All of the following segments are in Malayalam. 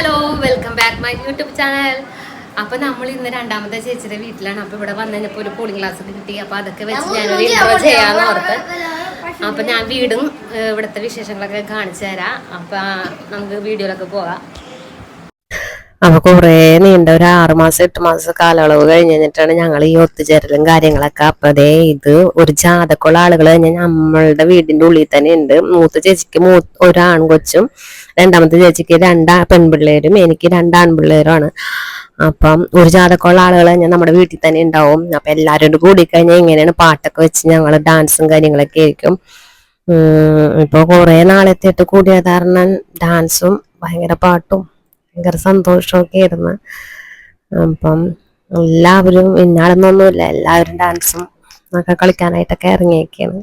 Hello welcome back my YouTube channel അപ്പൊ നമ്മൾ ഇന്ന് രണ്ടാമത്തെ ചേച്ചിയുടെ വീട്ടിലാണ്. അപ്പൊ ഇവിടെ വന്നു ഇപ്പൊ ഒരു കൂളിംഗ് ഗ്ലാസ് ഒക്കെ കിട്ടി. അപ്പൊ അതൊക്കെ വെച്ച് ഞാനൊരു ഇൻട്രോ ചെയ്യാന്ന് ഓർത്ത്. അപ്പൊ ഞാൻ വീടും ഇവിടുത്തെ വിശേഷങ്ങളൊക്കെ കാണിച്ചു തരാം. അപ്പൊ നമുക്ക് വീഡിയോയിലൊക്കെ പോകാം. അപ്പൊ കുറേ നീണ്ട ഒരു ആറു മാസം എട്ട് മാസം കാലയളവ് കഴിഞ്ഞ് കഴിഞ്ഞിട്ടാണ് ഞങ്ങൾ ഈ ഒത്തുചേരലും കാര്യങ്ങളൊക്കെ. അപ്പൊ അതേ ഇത് ഒരു ജാതക്കുള്ള ആളുകൾ കഴിഞ്ഞാൽ നമ്മളുടെ വീടിന്റെ ഉള്ളിൽ തന്നെ ഉണ്ട്. മൂത്ത ചേച്ചിക്ക് മൂ ഒരു രണ്ടാമത്തെ ചേച്ചിക്ക് രണ്ട് പെൺപിള്ളേരും എനിക്ക് രണ്ട് ആൺപിള്ളേരുമാണ്. അപ്പം ഒരു ജാതക്കുള്ള ആളുകൾ കഴിഞ്ഞാൽ നമ്മുടെ വീട്ടിൽ തന്നെ ഉണ്ടാവും. അപ്പൊ എല്ലാവരും കൂടി കഴിഞ്ഞാൽ ഇങ്ങനെയാണ് പാട്ടൊക്കെ വെച്ച് ഞങ്ങൾ ഡാൻസും കാര്യങ്ങളൊക്കെ ആയിരിക്കും. ഇപ്പൊ കുറെ നാളെത്തിയിട്ട് കൂടിയ കാരണം ഡാൻസും ഭയങ്കര പാട്ടും ഭയങ്കര സന്തോഷമൊക്കെ ആയിരുന്നു അപ്പം എല്ലാവരും ഇന്നാളെന്നൊന്നുമില്ല എല്ലാവരും ഡാൻസും ഒക്കെ കളിക്കാനായിട്ടൊക്കെ ഇറങ്ങിയൊക്കെയാണ്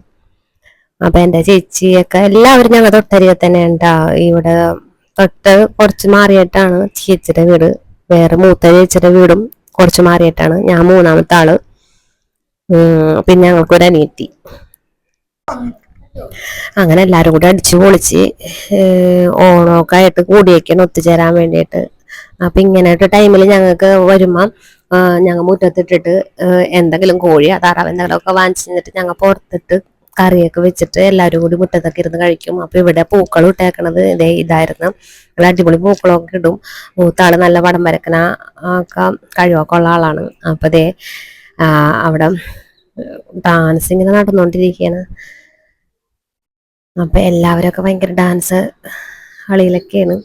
അപ്പൊ എന്റെ ചേച്ചിയൊക്കെ എല്ലാവരും ഞങ്ങൾ തൊട്ടരികെ തന്നെ ഉണ്ടാ ഇവിടെ തൊട്ട് കുറച്ച് മാറിയിട്ടാണ് ചേച്ചിയുടെ വീട്. വേറെ മൂത്ത ചേച്ചിയുടെ വീടും കുറച്ച് മാറിയിട്ടാണ്. ഞാൻ മൂന്നാമത്തെ ആൾ. പിന്നെ ഞങ്ങൾക്കൊരു അനിയത്തി. അങ്ങനെ എല്ലാവരും കൂടി അടിച്ചു പൊളിച്ച് ഓണമൊക്കെ ആയിട്ട് കൂടിയൊക്കെയാണ് ഒത്തുചേരാൻ വേണ്ടിയിട്ട്. അപ്പം ഇങ്ങനത്തെ ടൈമിൽ ഞങ്ങൾക്ക് വരുമ്പം ഞങ്ങൾ മുറ്റത്തിട്ടിട്ട് എന്തെങ്കിലും കോഴി താറാവ് എന്തെങ്കിലും ഒക്കെ വാങ്ങിച്ചു കഴിഞ്ഞിട്ട് ഞങ്ങൾ പുറത്തിട്ട് കറിയൊക്കെ വെച്ചിട്ട് എല്ലാവരും കൂടി മുറ്റത്തൊക്കെ ഇരുന്ന് കഴിക്കും. അപ്പോൾ ഇവിടെ പൂക്കൾ ഇട്ടേക്കണത് ഇതേ ഇതായിരുന്നു. നല്ല അടിപൊളി പൂക്കളൊക്കെ ഇടും. മൂത്താൾ നല്ല വടം വരക്കണ ഒക്കെ കഴിവൊക്കെ ഉള്ള ആളാണ്. അപ്പം ദേ അവിടെ ഡാൻസ് ഇങ്ങനെ നടന്നുകൊണ്ടിരിക്കുകയാണ് അപ്പൊ ഒക്കെ ഭയങ്കര ഡാൻസ് കളിയിലൊക്കെയാണ്.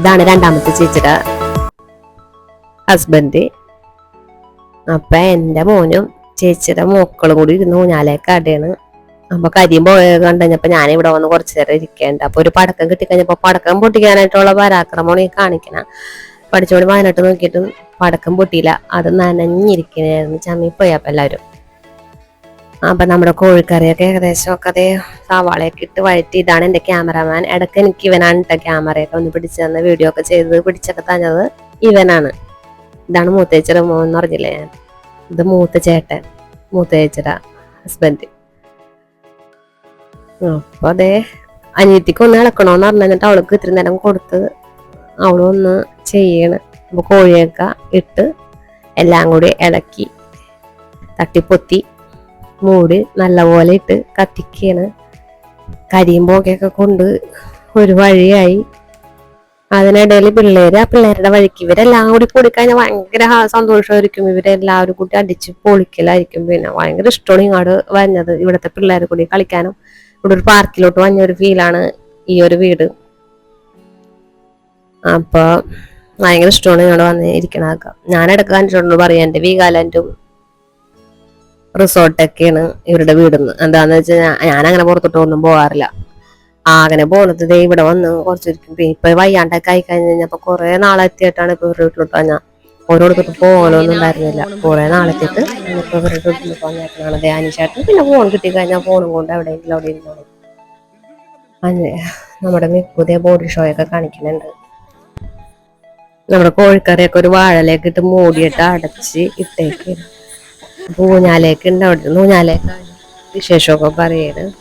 ഇതാണ് രണ്ടാമത്തെ ചേച്ചിയുടെ ഹസ്ബൻഡ് അപ്പൊ എന്റെ മോനും ചേച്ചിയുടെ മോക്കളും കൂടി ഇരുന്ന് ഊഞ്ഞാലേക്ക് അടയാണ് അപ്പൊ കരിയും പോയ കണ്ടുകഴിഞ്ഞപ്പോ ഞാൻ ഇവിടെ വന്ന് കുറച്ചു നേരം ഇരിക്കേണ്ട. അപ്പൊ ഒരു പടക്കം കിട്ടിക്കഴിഞ്ഞപ്പോ പടക്കം പൊട്ടിക്കാനായിട്ടുള്ള പരാക്രമമാണ് ഈ കാണിക്കണ. പഠിച്ചോണ്ട് പതിനെട്ട് നോക്കിയിട്ടും പടക്കം പൊട്ടിയില്ല. അത് നനഞ്ഞിരിക്കണായിരുന്നു. ചമ്മി പോയപ്പോ എല്ലാവരും. അപ്പൊ നമ്മുടെ കോഴിക്കറിയൊക്കെ ഏകദേശം ഒക്കെ അതേ സവാളയൊക്കെ ഇട്ട് വഴറ്റി ഇതാണ് എന്റെ ക്യാമറമാൻ. ഇടയ്ക്ക് എനിക്ക് ഇവനാണ് കേട്ടോ ക്യാമറയൊക്കെ ഒന്ന് പിടിച്ചു തന്ന വീഡിയോ ഒക്കെ ചെയ്ത് പിടിച്ചൊക്കെ തന്നത്. ഇവനാണ്. ഇതാണ് മൂത്തേച്ചിയുടെ മോൻ എന്ന് പറഞ്ഞില്ലേ ഞാൻ. ഇത് മൂത്ത ചേട്ടൻ മൂത്തേച്ചിയുടെ ഹസ്ബൻഡ് അപ്പൊ അതെ അനിയത്തിക്ക് ഒന്ന് ഇളക്കണോന്ന് പറഞ്ഞിട്ട് അവൾക്ക് ഇത്രയും നേരം കൊടുത്ത് അവളൊന്ന് ചെയ്യണ്. അപ്പൊ കോഴിയൊക്കെ ഇട്ട് എല്ലാം കൂടി ഇളക്കി തട്ടിപ്പൊത്തി. മൂടി നല്ലപോലെ ഇട്ട് കത്തിക്കാണ്. കരിയും പുകയൊക്കെ കൊണ്ട് ഒരു വഴിയായി. അതിനിടയിൽ പിള്ളേര് ആ പിള്ളേരുടെ വഴിക്ക് ഇവരെല്ലാം കൂടി കൊടുക്കാൻ ഭയങ്കര സന്തോഷമായിരിക്കും. ഇവരെല്ലാവരും കൂടി അടിച്ച് പൊളിക്കലായിരിക്കും. പിന്നെ ഭയങ്കര ഇഷ്ടമാണ് ഇങ്ങോട്ട് വരഞ്ഞത്. ഇവിടുത്തെ പിള്ളേരെ കൂടി കളിക്കാനും. ഇവിടെ ഒരു പാർക്കിലോട്ട് വന്ന ഒരു ഫീലാണ് ഈ ഒരു വീട്. അപ്പൊ ഭയങ്കര ഇഷ്ടമാണ് ഇങ്ങോട്ട് വന്ന് ഇരിക്കണതൊക്കെ ഞാൻ ഇടയ്ക്ക് കണ്ടിട്ടുണ്ട് പറയാം. എന്റെ വീഗാലാൻഡും റിസോർട്ടൊക്കെയാണ് ഇവരുടെ വീടെന്ന് എന്താന്ന് വെച്ചാൽ ഞാനങ്ങനെ അങ്ങനെ പുറത്തോട്ട് ഒന്നും പോകാറില്ല അങ്ങനെ പോണത് ദേ ഇവിടെ വന്ന് പിന്നെ ഇപ്പൊ വയ്യാണ്ടൊക്കെ ആയി കഴിഞ്ഞ് കഴിഞ്ഞപ്പോ കുറെ നാളെത്തിയിട്ടാണ് ഇപ്പൊ ഇവരുടെ വീട്ടിലോട്ട് വന്ന. ഓരോടത്തോട്ട് പോകാനൊന്നും ഉണ്ടായിരുന്നില്ല കുറെ നാളെത്തിയിട്ട് ഇപ്പൊ ഇവരുടെ വീട്ടിൽ വന്നേക്കണാണ്. ധ്യാനിച്ചേട്ടൻ പിന്നെ ഫോൺ കിട്ടി കഴിഞ്ഞാൽ ഫോണും കൊണ്ട് എവിടെയെങ്കിലും അവിടെ ഇരുന്നോളും. അങ്ങനെ നമ്മുടെ പുതിയ ബോഡി ഷോ ഒക്കെ കാണിക്കുന്നുണ്ട്. നമ്മുടെ കോഴിക്കറിയൊക്കെ ഒരു വാഴലേക്ക് ഇട്ട് മൂടിയിട്ട് അടച്ച് ഊഞ്ഞാലേക്ക് ഉണ്ട്. അവിടെ നിന്ന് ഊഞ്ഞാലേക്ക് വിശേഷമൊക്കെ പറയുന്നത്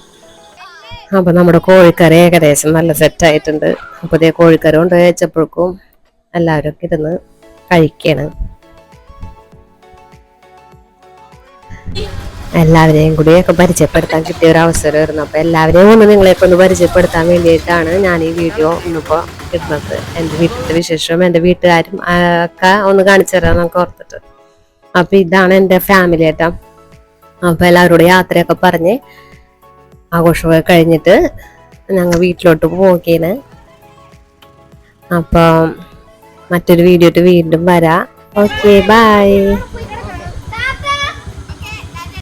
അപ്പം നമ്മുടെ കോഴിക്കറി ഏകദേശം നല്ല സെറ്റായിട്ടുണ്ട് അപ്പോൾ അപ്പൊ ഇതേ കോഴിക്കറി കൊണ്ട് വെച്ചപ്പോഴേക്കും എല്ലാവരും ഇരുന്ന് കഴിക്കണം. എല്ലാവരെയും കൂടി ഒക്കെ പരിചയപ്പെടുത്താൻ കിട്ടിയ ഒരു അവസരമായിരുന്നു. അപ്പോൾ എല്ലാവരെയും ഒന്ന് നിങ്ങളെയൊക്കെ ഒന്ന് പരിചയപ്പെടുത്താൻ വേണ്ടിയിട്ടാണ് ഞാൻ ഈ വീഡിയോ ഇന്നിപ്പോൾ ഇടുന്നത്. എന്റെ വീട്ടിലത്തെ വിശേഷവും എന്റെ വീട്ടുകാരും ഒക്കെ ഒന്ന് കാണിച്ചു തരാൻ നമുക്ക് ഓർത്തിട്ട്. അപ്പോൾ ഇതാണ് എന്റെ ഫാമിലി ഏട്ടാ. അപ്പൊ എല്ലാവരോടും യാത്രയൊക്കെ പറഞ്ഞ് ആഘോഷമൊക്കെ കഴിഞ്ഞിട്ട് ഞങ്ങൾ വീട്ടിലോട്ട് പോവുകയാണ്. അപ്പം മറ്റൊരു വീഡിയോ വീണ്ടും വരാം. Okay bye